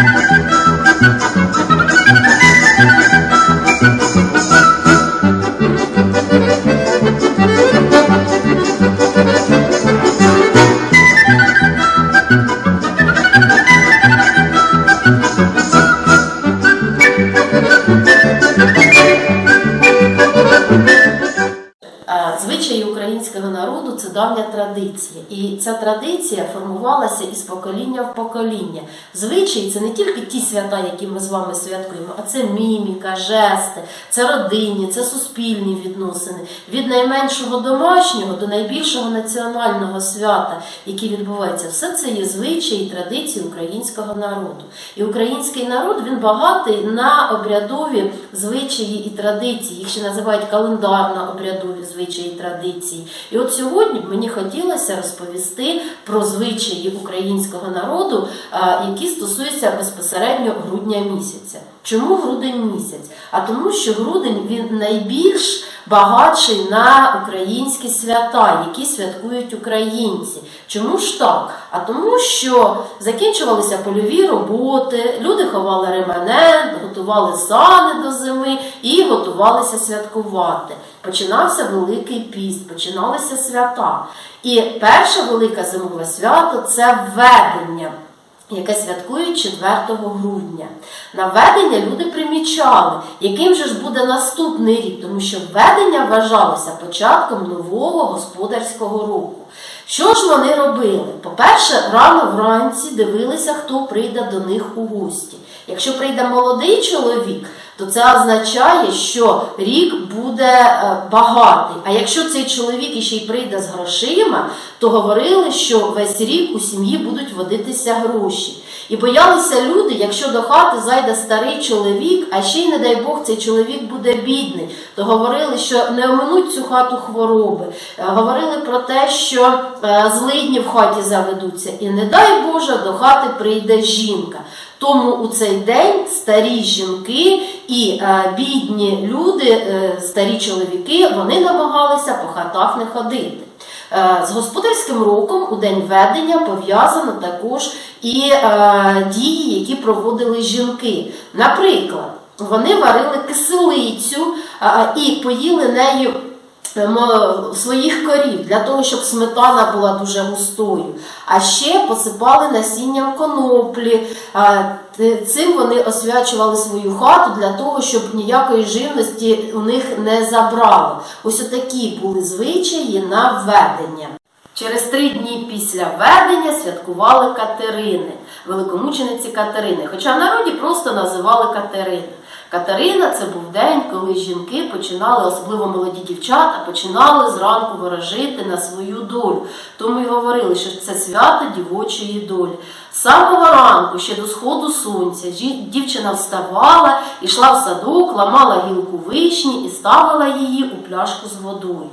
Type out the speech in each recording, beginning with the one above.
Е, традиція формувалася із покоління в покоління. Звичаї це не тільки ті свята, які ми з вами святкуємо, а це міміка, жести, це родинні, це суспільні відносини. Від найменшого домашнього до найбільшого національного свята, які відбуваються, все це є звичаї і традиції українського народу. І український народ він багатий на обрядові звичаї і традиції. Їх ще називають календарно-обрядові звичаї і традиції. І от сьогодні мені хотілося розповісти про звичаї українського народу, які стосуються безпосередньо грудня місяця. Чому грудень місяць? А тому, що грудень він найбільш багатший на українські свята, які святкують українці. Чому ж так? А тому, що закінчувалися польові роботи, люди ховали реманент, готували сани до зими і готувалися святкувати. Починався Великий піст, починалися свята. І перше велике зимове свято це введення яке святкують 4 грудня. На введення люди примічали, яким же ж буде наступний рік, тому що введення вважалося початком нового господарського року. Що ж вони робили? По-перше, рано вранці дивилися, хто прийде до них у гості. Якщо прийде молодий чоловік, то це означає, що рік буде е, багатий. А якщо цей чоловік іще й прийде з грошима, то говорили, що весь рік у сім'ї будуть водитися гроші. І боялися люди, якщо до хати зайде старий чоловік, а ще й, не дай Бог, цей чоловік буде бідний, то говорили, що не оминуть цю хату хвороби. Е, Говорили про те, що е, злидні в хаті заведуться, і не дай Боже, до хати прийде жінка. Тому у цей день старі жінки і е, бідні люди, е, старі чоловіки, вони намагалися по хатах не ходити. Е, З господарським роком у день ведення пов'язано також і дії, які проводили жінки. Наприклад, вони варили киселицю і поїли нею своїх корів для того, щоб сметана була дуже густою. А ще посипали насінням коноплі. Цим вони освячували свою хату для того, щоб ніякої живності у них не забрали. Ось такі були звичаї на введення. Через три дні після введення святкували Катерини, великомучениці Катерини, хоча в народі просто називали Катерини. Катерина це був день, коли жінки починали, особливо молоді дівчата, починали зранку ворожити на свою долю. Тому й говорили, що це свято дівочої долі. З самого ранку, ще до сходу сонця, дівчина вставала, йшла в садок, ламала гілку вишні і ставила її у пляшку з водою.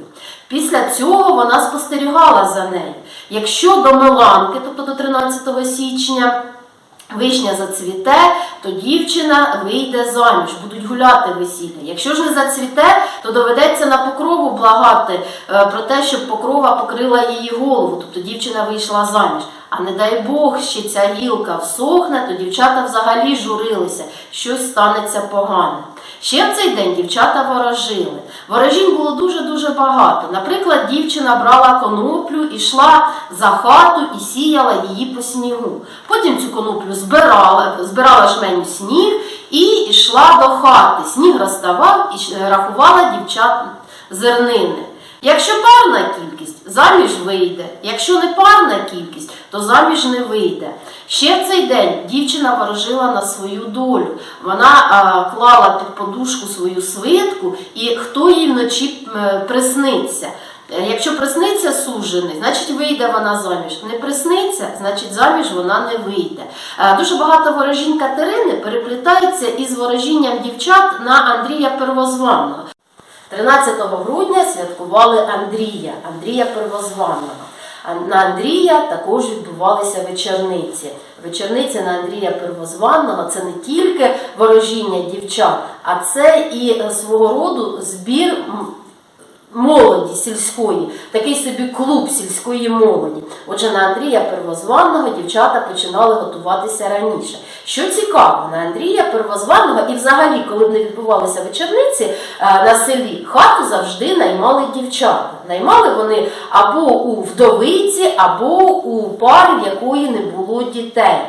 Після цього вона спостерігала за нею. Якщо до Миланки, тобто до 13 січня, Вишня зацвіте, то дівчина вийде заміж, будуть гуляти весілля. Якщо ж не зацвіте, то доведеться на покрову благати е, про те, щоб покрова покрила її голову, тобто дівчина вийшла заміж. А не дай Бог, ще ця гілка всохне, то дівчата взагалі журилися, щось станеться погане. Ще в цей день дівчата ворожили. Ворожінь було дуже-дуже багато. Наприклад, дівчина брала коноплю, ішла за хату і сіяла її по снігу. Потім цю коноплю збирала, збирала жменю сніг і йшла до хати. Сніг розставав і рахувала дівчат зернини. Якщо парна кількість, заміж вийде. Якщо не парна кількість, то заміж не вийде. Ще в цей день дівчина ворожила на свою долю. Вона а, клала під подушку свою свитку, і хто їй вночі присниться. Е, Якщо присниться сужений, значить вийде вона заміж. Не присниться, значить заміж вона не вийде. Е, Дуже багато ворожінь Катерини переплітається із ворожінням дівчат на Андрія Первозванного. 13 грудня святкували Андрія, Андрія Первозваного. На Андрія також відбувалися вечорниці. Вечорниця на Андрія Первозваного це не тільки ворожіння дівчат, а це і свого роду збір молоді сільської, такий собі клуб сільської молоді. Отже, на Андрія Первозванного дівчата починали готуватися раніше. Що цікаво, на Андрія Первозванного і взагалі, коли не відбувалися вечорниці е, на селі, хату завжди наймали дівчата. Наймали вони або у вдовиці, або у парі, в якої не було дітей.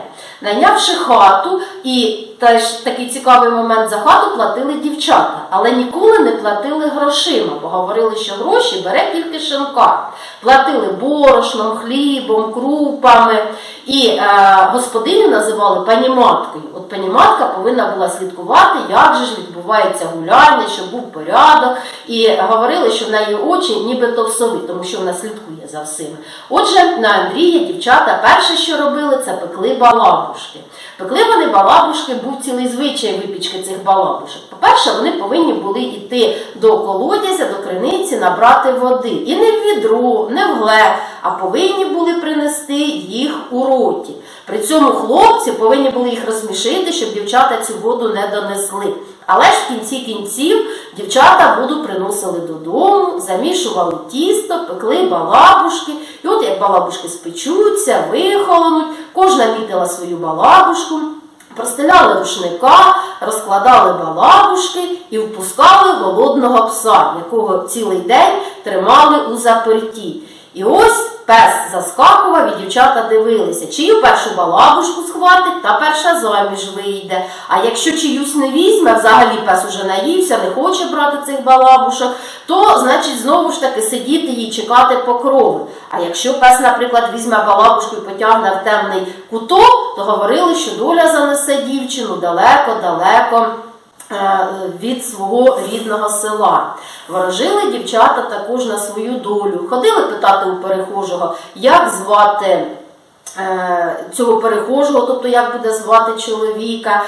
Найнявши хату, і теж такий цікавий момент за хату платили дівчата, але ніколи не платили грошима, бо говорили, що гроші бере тільки шинкар. Платили борошном, хлібом, крупами. І е, господиню називали паніматкою. От паніматка повинна була слідкувати, як же ж відбувається гуляння, щоб був порядок. І говорили, що в неї очі нібито в сови, тому що вона слідкує за всіми. Отже, на Андрія дівчата перше, що робили, це пекли балабушки. Пекли вони балабушки, був цілий звичай випічки цих балабушок. По-перше, вони повинні були йти до колодязя, до криниці, набрати води. І не в відро, не в глек, а повинні були принести їх у роті. При цьому хлопці повинні були їх розсмішити, щоб дівчата цю воду не донесли. Але ж в кінці кінців дівчата воду приносили додому, замішували тісто, пекли балабушки. І от як балабушки спечуться, вихолонуть, кожна мітила свою балабушку. Простеляли рушника, розкладали балабушки і впускали голодного пса, якого цілий день тримали у заперті. І ось пес заскакував, і дівчата дивилися, чию першу балабушку схватить, та перша заміж вийде. А якщо чиюсь не візьме, взагалі пес уже наївся, не хоче брати цих балабушок, то значить знову ж таки сидіти і чекати покрови. А якщо пес, наприклад, візьме балабушку і потягне в темний куток, то говорили, що доля занесе дівчину далеко-далеко від свого рідного села. Ворожили дівчата також на свою долю. Ходили питати у перехожого, як звати. е, Цього перехожого, тобто як буде звати чоловіка,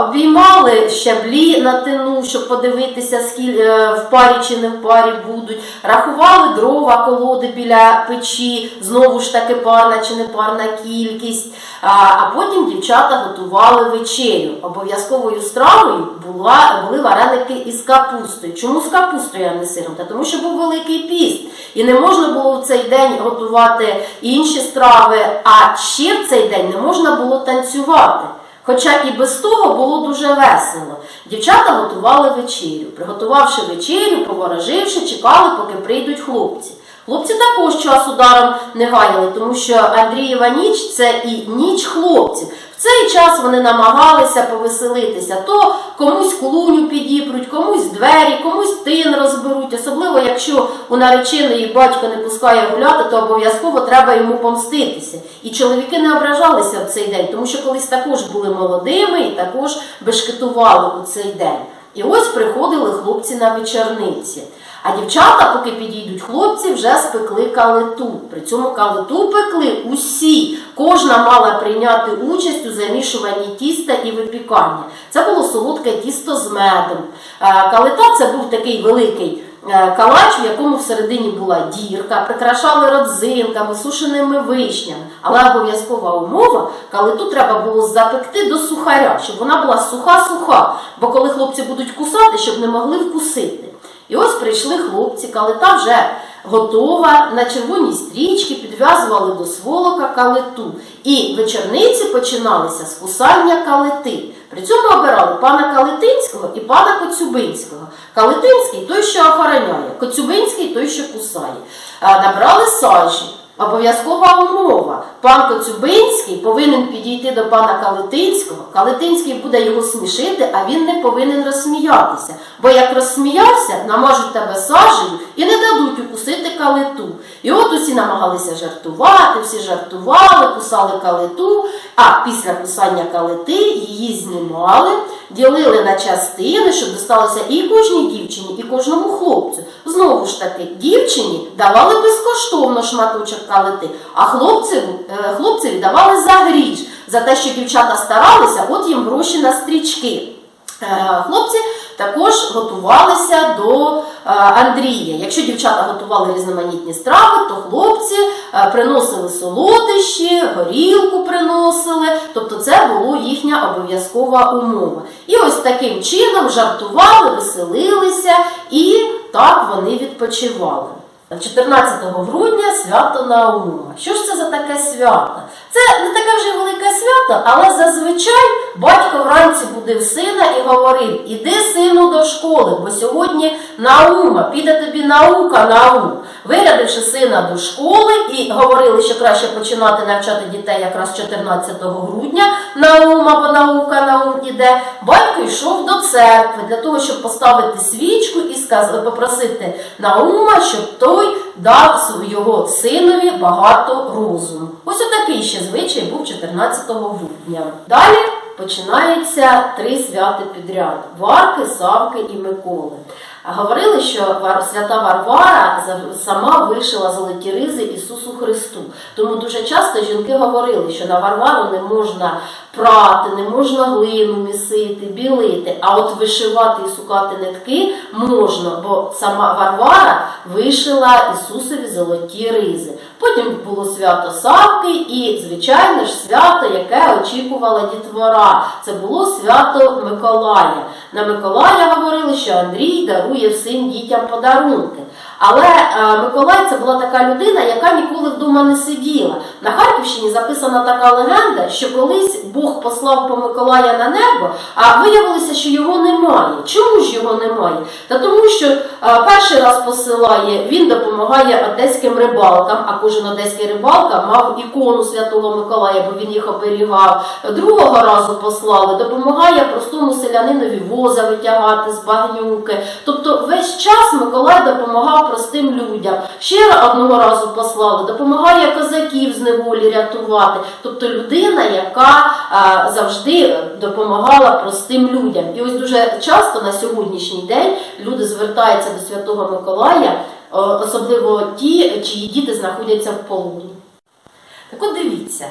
обіймали щаблі на тину, щоб подивитися, скіль е, в парі чи не в парі будуть, рахували дрова, колоди біля печі, знову ж таки парна чи не парна кількість. А потім дівчата готували вечерю. Обов'язковою стравою була, були вареники із капустою. Чому з капустою, а не сиром? Та тому що був великий піст. І не можна було в цей день готувати інші страви, а ще в цей день не можна було танцювати. Хоча і без того було дуже весело. Дівчата готували вечерю. Приготувавши вечерю, повороживши, чекали, поки прийдуть хлопці. Хлопці також часу даром не гаяли, тому що Андрієва ніч це і ніч хлопців. В цей час вони намагалися повеселитися. То комусь клуню підіпруть, комусь двері, комусь тин розберуть. Особливо, якщо у нареченої батько не пускає гуляти, то обов'язково треба йому помститися. І чоловіки не ображалися в цей день, тому що колись також були молодими і також бешкетували у цей день. І ось приходили хлопці на вечорниці. А дівчата, поки підійдуть хлопці, вже спекли калиту. При цьому калиту пекли усі. Кожна мала прийняти участь у замішуванні тіста і випіканні. Це було солодке тісто з медом. Е, Калита це був такий великий е, калач, в якому всередині була дірка, прикрашали родзинками, сушеними вишнями. Але обов'язкова умова калиту треба було запекти до сухаря, щоб вона була суха-суха. Бо коли хлопці будуть кусати, щоб не могли вкусити. І ось прийшли хлопці, калита вже готова, на червоній стрічці підв'язували до сволока калиту. І вечорниці починалися з кусання калити. При цьому обирали пана Калитинського і пана Коцюбинського. Калитинський той, що охороняє, Коцюбинський той, що кусає. Набрали сажі. Обов'язкова умова. Пан Коцюбинський повинен підійти до пана Калитинського. Калитинський буде його смішити, а він не повинен розсміятися. Бо як розсміявся, намажуть тебе сажею і не дадуть укусити калиту. І от усі намагалися жартувати, всі жартували, кусали калиту, а після кусання калити її знімали, ділили на частини, щоб досталося і кожній дівчині, і кожному хлопцю. Знову ж таки, дівчині давали безкоштовно шматочок калити, а хлопці е, хлопцеві давали за гріш, за те, що дівчата старалися, от їм гроші на стрічки. Е, Хлопці також готувалися до Андрія. Якщо дівчата готували різноманітні страви, то хлопці е, приносили солодощі, горілку приносили, тобто це була їхня обов'язкова умова. І ось таким чином жартували, веселилися і так вони відпочивали. 14 грудня свято Наума. Що ж це за таке свято? Це не таке вже велике свято, але зазвичай батько вранці будив сина і говорив: іди сину до школи, бо сьогодні наума, піде тобі наука наук. Вирядивши сина до школи і говорили, що краще починати навчати дітей якраз 14 грудня наума, бо наука наум іде. Батько йшов до церкви для того, щоб поставити свічку і попросити Наума, щоб той дав його синові багато розуму. Ось отакий ще звичай був 14 грудня. Далі починаються три святи підряд: Варки, Савки і Миколи. Говорили, що свята Варвара сама вишила золоті ризи Ісусу Христу. Тому дуже часто жінки говорили, що на Варвару не можна прати, не можна глину місити, білити, а от вишивати і сукати нитки можна, бо сама Варвара вишила Ісусові золоті ризи. Потім було свято Савки і, звичайно ж, свято, яке очікувала дітвора. Це було свято Миколая. На Миколая говорили, що Андрій дарує всім дітям подарунки. Але е, Миколай це була така людина, яка ніколи вдома не сиділа. На Харківщині записана така легенда, що колись Бог послав по Миколая на небо, а виявилося, що його немає. Чому ж його немає? Та тому, що е, перший раз посилає, він допомагає одеським рибалкам, а кожен одеський рибалка мав ікону Святого Миколая, бо він їх оберігав. Другого разу послали, допомагає простому селянинові воза витягати з багнюки. Тобто весь час Миколай допомагав простим людям. Ще одного разу послали, допомагає козаків з неволі рятувати. Тобто людина, яка а, завжди допомагала простим людям. І ось дуже часто на сьогоднішній день люди звертаються до Святого Миколая, особливо ті, чиї діти знаходяться в полоні. Так от дивіться,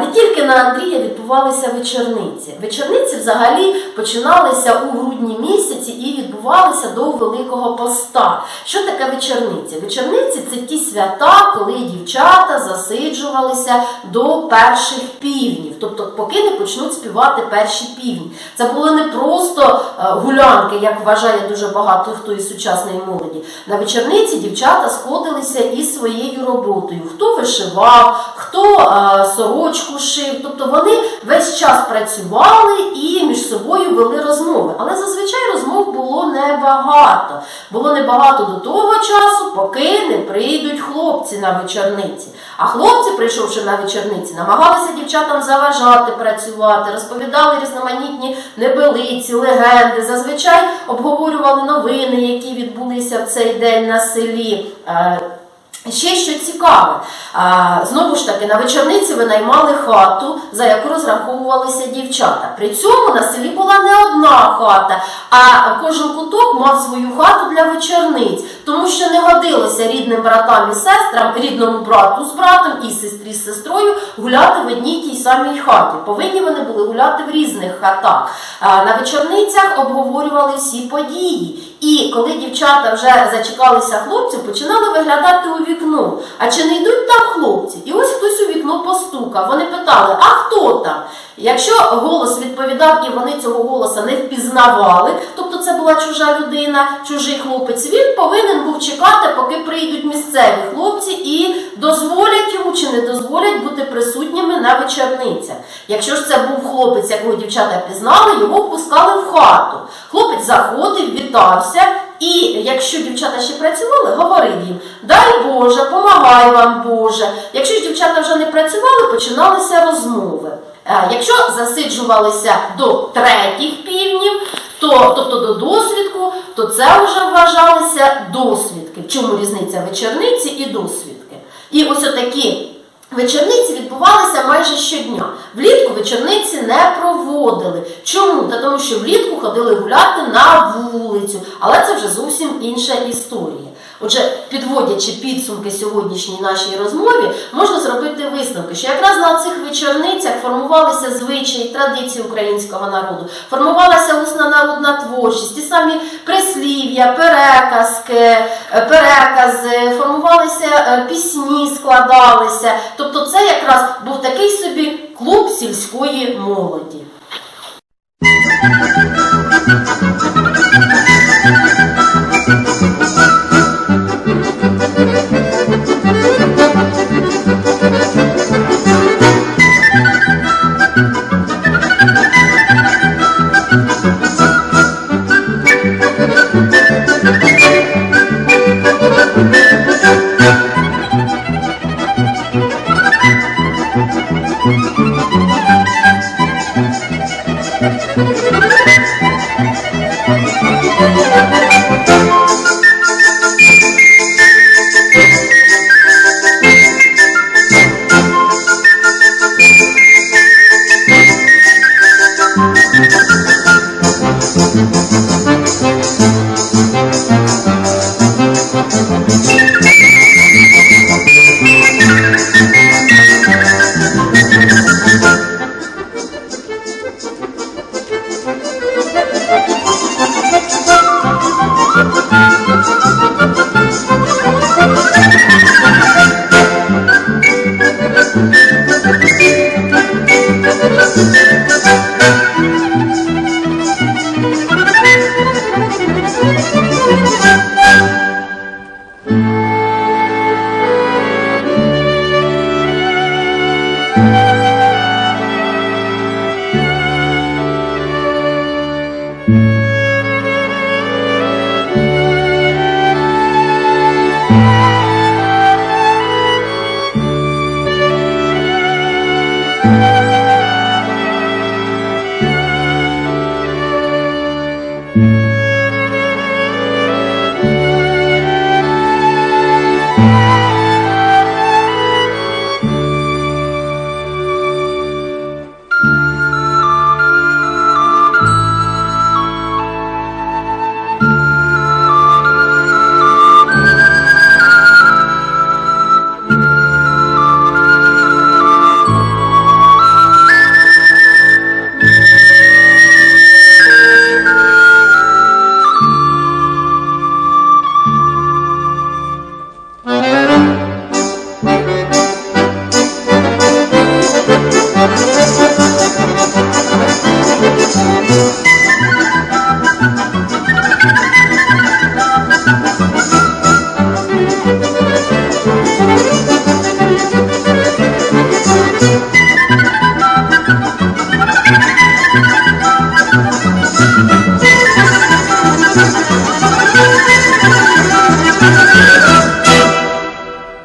не тільки на Андрія відбувалися вечорниці. Вечорниці взагалі починалися у грудні місяці і відбувалися до Великого Поста. Що таке вечорниці? Вечорниці це ті свята, коли дівчата засиджувалися до перших півнів, тобто поки не почнуть співати перші півні. Це були не просто е, гулянки, як вважає дуже багато хто із сучасної молоді. На вечорниці дівчата сходилися із своєю роботою. Хто вишивав, хто е, сорочку шив. Тобто вони весь час працювали і між собою вели розмови. Але зазвичай розмов було небагато. Було небагато до того часу, поки не прийдуть хлопці на вечорниці. А хлопці, прийшовши на вечорниці, намагалися дівчатам заважати працювати, розповідали різноманітні небелиці, легенди. Зазвичай обговорювали новини, які відбулися в цей день на селі. Ще що цікаве, знову ж таки, на вечорниці ви наймали хату, за яку розраховувалися дівчата. При цьому на селі була не одна хата, а кожен куток мав свою хату для вечорниць, тому що не годилося рідним братам і сестрам, рідному брату з братом і сестрі з сестрою гуляти в одній тій самій хаті. Повинні вони були гуляти в різних хатах. На вечорницях обговорювали всі події. І коли дівчата вже зачекалися хлопців, починали виглядати у вікно. А чи не йдуть там хлопці? І ось хтось у вікно постукав. Вони питали, а хто там? Якщо голос відповідав і вони цього голоса не впізнавали, тобто це була чужа людина, чужий хлопець, він повинен був чекати, поки прийдуть місцеві хлопці і дозволять йому чи не дозволять бути присутніми на вечорницях. Якщо ж це був хлопець, якого дівчата пізнали, його впускали в хату. Хлопець заходив, вітався. І якщо дівчата ще працювали, говорив їм: дай Боже, помагай вам Боже. Якщо ж дівчата вже не працювали, починалися розмови. Е, Якщо засиджувалися до третіх півнів, то, тобто до досвідку, то це вже вважалися досвідки. В чому різниця вечорниці і досвідки? І ось отакі вечорниці відбувалися майже щодня. Влітку вечорниці не проводили. Чому? Та тому що влітку ходили гуляти на вулицю, але це вже зовсім інша історія. Отже, підводячи підсумки сьогоднішній нашій розмові, можна зробити висновки, що якраз на цих вечорницях формувалися звичаї, традиції українського народу, формувалася усна народна творчість, ті самі прислів'я, переказки, е, перекази, формувалися е, пісні, складалися. Тобто, це якраз був такий собі клуб сільської молоді.